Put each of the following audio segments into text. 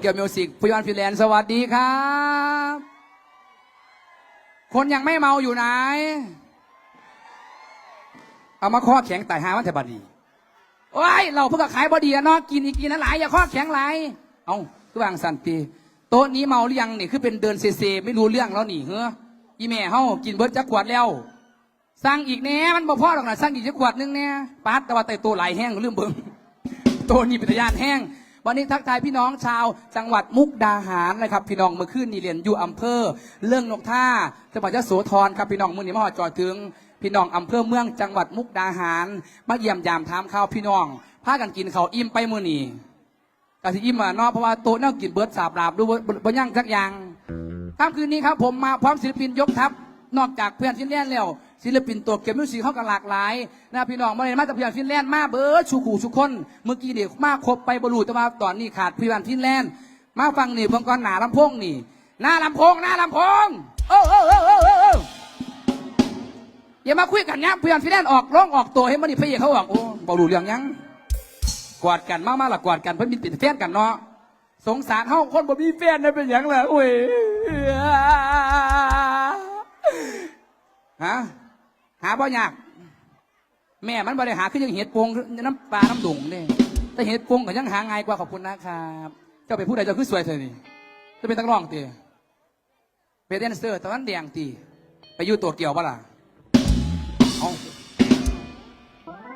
เกียวมิวสิกพิวันฟินแลนด์สวัสดีครับ คนยังไม่เมาอยู่ไหน เอามาข้อแข็งไต่หามันแต่บัดนี้โอ้ยเราเพิ่งก็ขายบอดีอะเนาะกินอีกกินนั้นหลายอย่าข้อแข็งหลายเอาคือวางสันตีโต๊ะนี้เมาหรือยังนี่คือเป็นเดินเซเซไม่รู้เรื่องแล้วนี่เฮ้ออีแม่เฮากินเบิร์ดจักขวดแล้วสั่งอีกแน่มันบ่พอหรอกนะสั่งอีกจักขวดนึงแน่ปัดแต่ว่าแต่ตัวไหลแห้งลืมเบิ่งตัวนี้เป็นยานแห้ง วันนี้ทักทายพี่น้องชาวจังหวัดมุกดาหารนะครับ พี่น้องเมื่อคืนนี่เรียนอยู่อำเภอ เรื่องนกท่าจังหวัดยโสธรครับพี่น้องมื่อนี้มาหอดจอดถึง พี่น้องอำเภอเมืองจังหวัดมุกดาหาร มาเยี่ยมยามถามข่าวพี่น้องพากันกินข้าวอิ่มไปมื้อนี้กะสิอิ่มอะเนาะเพราะว่าโต๊ะนั่งกินเบิร์ดสาบลาบดูบ่บ่บ่ย่างสักอย่างค่ำคืนนี้ครับผมมาพร้อมศิลปินยกทัพนอกจากเพื่อนฟินแลนด์แล้ว ศิลปินตัวเก็บมิวสิกเข้ากันหลากหลายนะพี่น้องมาเลยมาจากพื่อนฟินแลนด์มาเบิร์ดชูขู่ชุกคน เมื่อกี้เด็กมาครบไปบรูแต่ว่าตอนนี้ขาดพื่อนฟินแลนด์มาฟังนี่เพิ่งก่อนหนาลำโพงนี่หน้าลำโพงหน้าลำโพงโอ้โอ้โอ้โอ้โอ้อย่ามาคุยกันนี่ยเพื่อนฟินแลนด์ออกร้องออกตัวให้มันนี่พระเอกเขาออกโอ้บรูเรื่องยังกอดกันมากๆละกอดกันเพื่อนมีติดแฟนกันเนาะสงสารเฮาคนบ่มีแฟนนั่นเป็นหยังล่ะโอ้ยฮะ หาบ่ยาก แม่มันบ่ได้หาคือยังเห็ดโปงน้ำปลาน้ำดุงนี่ยแต่เห็ดโปงก็ยังหาง่ายกว่าขอบคุณนะครับเจ้าไปพูดอะไรเจ้าคือสวยเธอนี่จะเป็นตักร้องตีเป็นแดนเซอร์ตอนนั้นแดงตีไปอยู่ตัวเกี่ยวปะล่ะเอา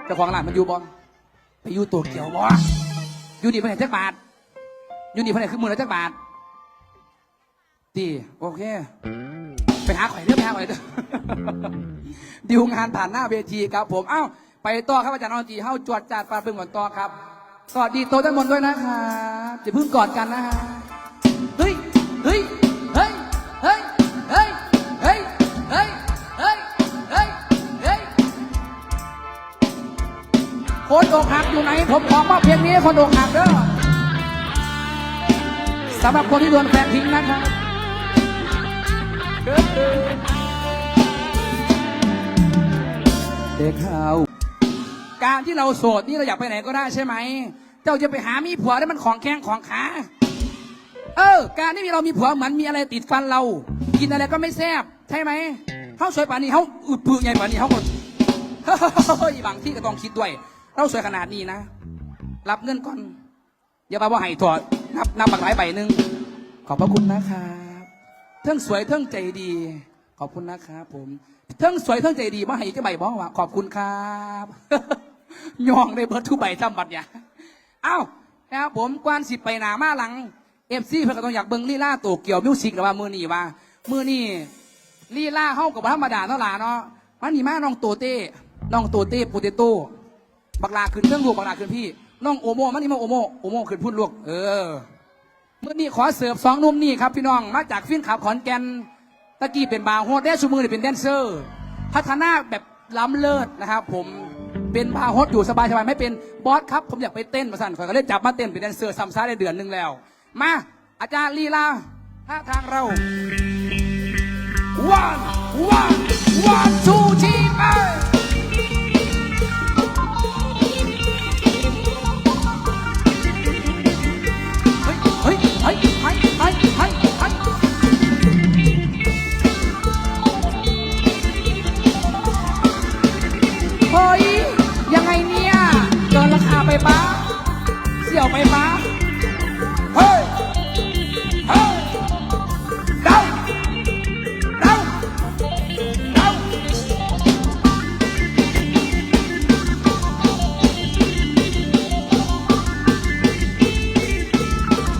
เจ้าของร้านมันอยู่บ่ไปอยู่ตัวเกี่ยวบ่อยู่ดีมันเห็นจักบาทอยู่นี่เพื่อนคือมือละจักบาทดีโอเค หาข่อยเด้อไปหาข่อยเด้อดิวงานผ่านหน้าเวทีครับ ผมเอ้าไปต่อครับอาจารย์นอนจีเฮ้าจวดจัดปลาปึงก่อนต่อครับสวัสดีโต๊ะทั้งหมดด้วยนะครับจะพึ่งกอดกันนะฮะเฮ้ยเฮ้ยเฮ้ยเฮ้ยเฮ้ยเฮ้ยเฮ้ยเฮ้ยเฮ้ยเฮ้ยคนอกหักอยู่ไหนผมขอมอบเพลงนี้ให้คนอกหักเด้อสำหรับคนที่โดนแฟนทิ้งนะครับ เด็กข่าการที่เราโสดนี่เราอยากไปไหนก็ได้ใช่ไหม เจ้าจะไปหามีผัวได้มันของแข้งของขา เออ การที่มีเรามีผัวเหมือนมีอะไรติดฟันเรา กินอะไรก็ไม่แซ่บใช่ไหมเขาสวยป่านนี้เขาอึดปืนใหญ่ป่านนี้เขาก็เฮ้ยบางที่ก็ต้องคิดด้วย เราสวยขนาดนี้นะ รับเงินก่อน อย่ามาว่าให้ถอดนับนับบักหลายใบหนึ่งขอบพระคุณนะครับเทิงสวยเทิงใจดี ขอบคุณนะครับผมเทิงสวยเทิงใจดีมาให้เจ้าใบบ้องว่าขอบคุณครับย่องได้เบิร์ดทุใบจำบัตรอย่าเอ้านะครับผมกวนสิบไปหนามาหลังเอฟซีเพื่อนก็ต้องอยากเบิ้งลีลาตัวเกี่ยวมิวสิกหรือว่ามือนี่ว่ามือนี่ลีลาเฮากับธรรมดาเท่าไหร่เนาะมันนี่มาน้องโตเต้น้องโตเต้โปเตโต้บักลาขึ้นเครื่องลูกบักลาขึ้นพี่น้องโอโมมันนี่มาโอโมโอโมขึ้นพุ่นลูกเออ มื่อนี้ขอเสิร์ฟสองนุ่มนี่ครับพี่น้องมาจากฟินขับขอนแก่นตะกี้เป็นบาร์โฮสได้ชูมือนี่เป็นแดนเซอร์ พัฒนาแบบล้ำเลิศนะครับผมเป็นบาร์โฮสอยู่สบายๆไม่เป็นบอสครับผมอยากไปเต้นมาสั่นขอยก็เลยจับมาเต้นเป็นแดนเซอร์ซ้ำซ้าได้เดือนหนึ่งแล้ว มาอาจารย์ลีลาท่าทางเรา one one one two three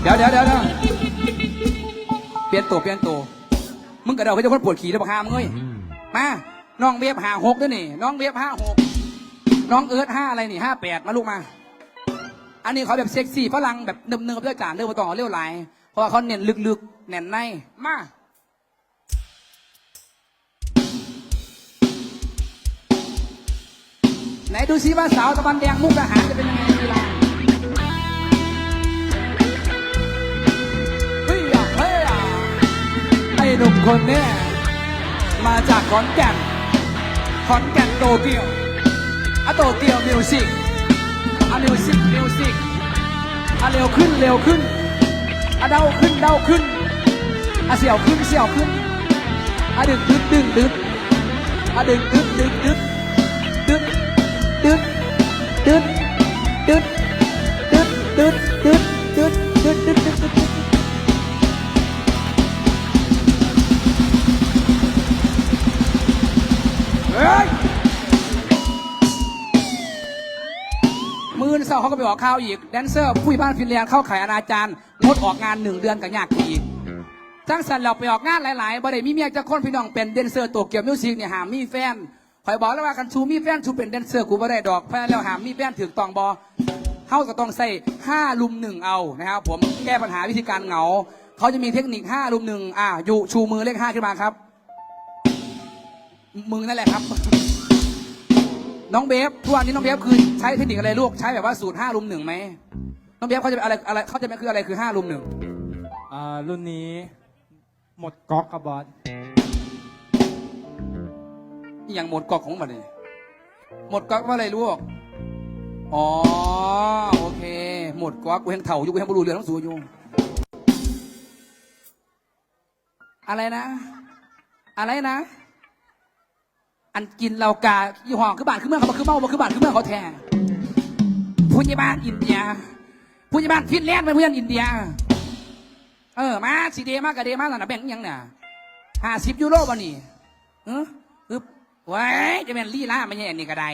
ดี๋ยวเดี๋ยวเดี๋ยวเดี๋ยวเปลี่ยนตัวเปลี่ยนตัวมึงกระเดาไปจะคนปวดขี่แล้วบอกหามึงเอ้ยมาน้องเวียบห้าหกด้วยนี่ น้องเวียบห้าหกน้องเอิร์ธห้าอะไรนี่ห้าแปดมาลูกมา อันนี้เขาแบบเซ็กซี่ฝรั่งแบบเนิบๆเพื่อจานเรื่องมาต่อเรียวไหลายเพราะว่าเขาเน้นลึกๆแน่นในมาไหนดูซิว่าสาวตะวันแดงมุกทหารจะเป็นยังไง หนุ่มคนนี้มาจากขอนแก่นขอนแก่นโตเกียวอะโตเกียวมิวสิกอะมิวสิกมิวสิกอะเร็วขึ้นเร็วขึ้นอะเดาขึ้นเดาขึ้นอะเสี่ยวขึ้นเสี่ยวขึ้นอะดึงดึงดึงดึงอะดึงดึงดึงดึงดึงดึงดึงดึงดึงดึงดึงดึงดึงดึงดึงดึง เสาร์เขาก็ไปออกข่าวอีกแดนเซอร์ผู้ใหญ่บ้านฟินแลนด์เข้าขายอนาจารงดออกงานหนึ่งเดือนกับยากอีกจังสันเราไปออกงานหลายๆบ่ได้มีเมียจะคนพี่น้องเป็นแดนเซอร์ตัวเกี่ยวมิวสิกเนี่ยหามมีแฟนคอยบอกแล้วว่าคันชูมีแฟนชูเป็นแดนเซอร์กูบ่ได้ดอกเพราะแล้วหามมีแฟนถึงตองบอเฮาก็ต้องใส่ห้าลุมหนึ่งเอานะครับผมแก้ปัญหาวิธีการเหงาเขาจะมีเทคนิคห้าลุมหนึ่งอ่าอยู่ชูมือเลขห้าขึ้นมาครับมึงนั่นแหละครับ น้องเบฟทุกวันนี้น้องเบฟคือใช้เทคนิคอะไรลูกใช้แบบว่าสูตรห้าลุมหนึ่งไหมน้องเบฟเขาจะอะไรอะไรเขาจะไม่คืออะไรคือห้าลุมหนึ่งอ่ารุ่นนี้หมดก๊อกกับบอสอหย่างหมดกอกของมันเลยหมดกอกว่าอะไรลูกอ๋อโอเค หมดกอกกูยังเถ่าอยู่กูยังบรูเรืองต้องสูอยู่อะไรนะ อะไรนะ อันกินเหล้ากายี่ห้อคือบานคือเมืองเขาบอกคือเมาบอกคือบานคือเมืองเขาแท้ผู้ใหญ่บ้านอินเดียผู้ใหญ่บ้านฟินแลนด์เป็นผู้ใหญ่บ้านอินเดีย เออมาสีเดมากกับเดมาแล้วนะแบ่งยังเนี่ยห้าสิบยูโรบ่นี่เอออึบไว้จะเป็นลี่ล่าไม่ใช่อันนี้ก็ได้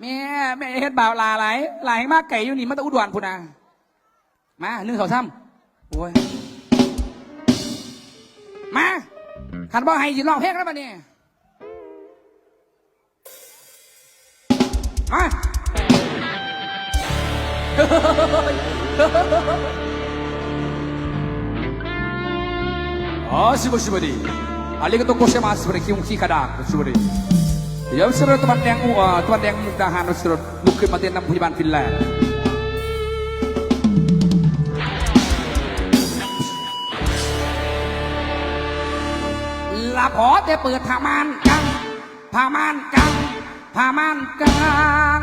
แม่แม่เฮ็ดบ่าวลาไหลายหลมากไก่อยู่นี่มันตะอุดรพุ่นนะมาหนึ่งสองสามโอ้ยมาขันบ่ให้ยินร้องเพลงแล้วบอลนี่ มาอ๋ชิบชิบดีอะไรก็ต้องโคชมาสเปรย์คิวขี้กระดาษชิบดีเดี๋ยวสรุปตะวัแดงอู่ตะวัแดงมุกดาหารสรุปลุกขึ้นมาเต้นนำพยาบาลฟินแลนด์ละขอแต่เปิดพามานจังพามานจัง ผ้าม่านกลาง